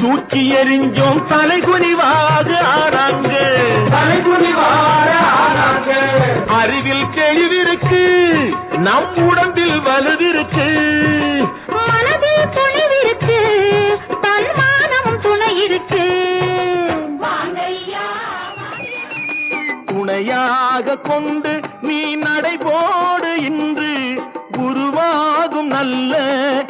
தூக்கி எறிஞ்சோம். தலைகுனிவாக ஆனாங்க தலைகுனிவார ஆனாங்க அறிவில் தெளிவிருக்கு. நம் உடம்பில் வலுவிருக்கு. மனதில் துணிவிருக்கு. தன்மானமும் துணை இருக்கு துணையாக கொண்டு நீ நடைபோடு இன்று. உருவாகும் நல்ல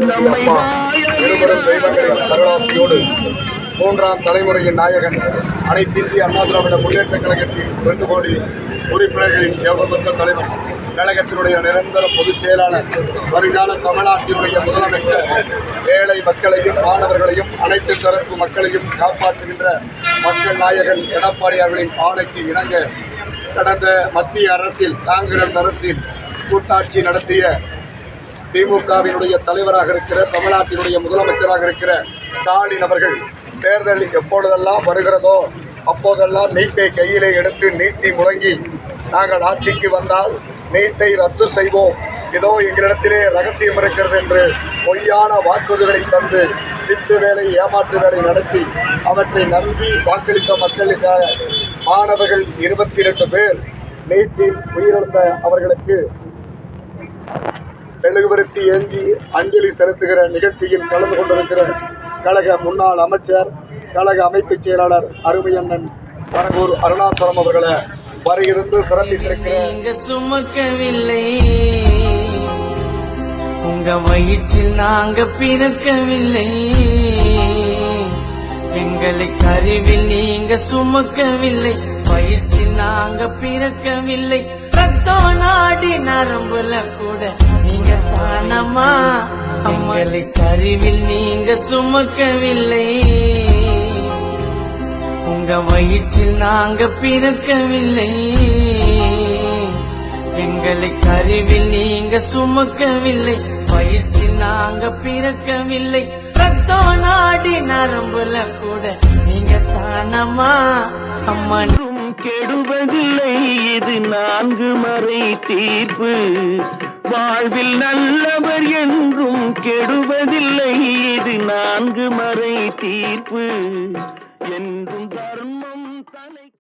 நம்மை பெரும்பெரும் மூன்றாம் தலைமுறையின் நாயகன் அனைத்து இந்திய அண்ணா திராவிட முன்னேற்ற கழகத்தின் இரண்டு கோடி உறுப்பினர்களின் ஏகபத்த தலைவர் கழகத்தினுடைய நிரந்தர பொதுச் செயலாளர் வருங்கால தமிழ்நாட்டினுடைய முதலமைச்சர் ஏழை மக்களையும் மாணவர்களையும் அனைத்து தரப்பு மக்களையும் காப்பாற்றுகின்ற மக்கள் நாயகன் எடப்பாடியார்களின் ஆணைக்கு இணங்க கடந்த மத்திய அரசில் காங்கிரஸ் அரசில் கூட்டாட்சி நடத்திய திமுகவினுடைய தலைவராக இருக்கிற தமிழ்நாட்டினுடைய முதலமைச்சராக இருக்கிற ஸ்டாலின் அவர்கள் தேர்தல் எப்பொழுதெல்லாம் வருகிறதோ அப்போதெல்லாம் நீட்டை கையிலே எடுத்து நீட்டி முழங்கி நாங்கள் ஆட்சிக்கு வந்தால் நீட்டை ரத்து செய்வோம். இதோ எங்களிடத்திலே ரகசியம் இருக்கிறது என்று பொய்யான வாக்குறுதிகளை தந்து சிட்டு வேலை ஏமாற்று வேலை நடத்தி அவற்றை நம்பி வாக்களித்த மக்களுக்காக மாணவர்கள் இருபத்தி ரெண்டு பேர் நீட்டில் உயிரிழந்த அவர்களுக்கு மெழுகுவர்த்தி ஏந்தி அஞ்சலி செலுத்துகிற நிகழ்ச்சியில் கலந்து கொண்டிருக்கிற கழக முன்னாள் அமைச்சர் கழக அமைப்புச் செயலாளர் அருமையண்ணன் பரகூர் அருணாசுரம் அவர்களை வருகிறது சிறப்பித்திருக்கிற சுமக்கவில்லை. உங்க வயிற்றில் நாங்க பிறக்கவில்லை. எங்களை கருவில் நீங்க சுமக்கவில்லை. வயிற்றில் நாங்க பிறக்கவில்லை. ரத்தோ நாடி நரம்புல கூட தானமா எங்களை கருவில் நீங்க சுமக்கவில்லை. உங்க வயிற்றில் நாங்க பிறக்கவில்லை. எங்களை கருவில் நீங்க சுமக்கவில்லை. வயிற்றில் நாங்க பிறக்கவில்லை. ரத்தம் நாடி நரம்புல கூட நீங்க தானமா அம்மா. என்றும் கெடுவதில்லை. இது நான்கு மறை தீர்ப்பு. வாழ்வில் நல்லவர் என்றும் கெடுவதில்லை. இது நான்கு மறை தீர்ப்பு. என்றும் தர்மம்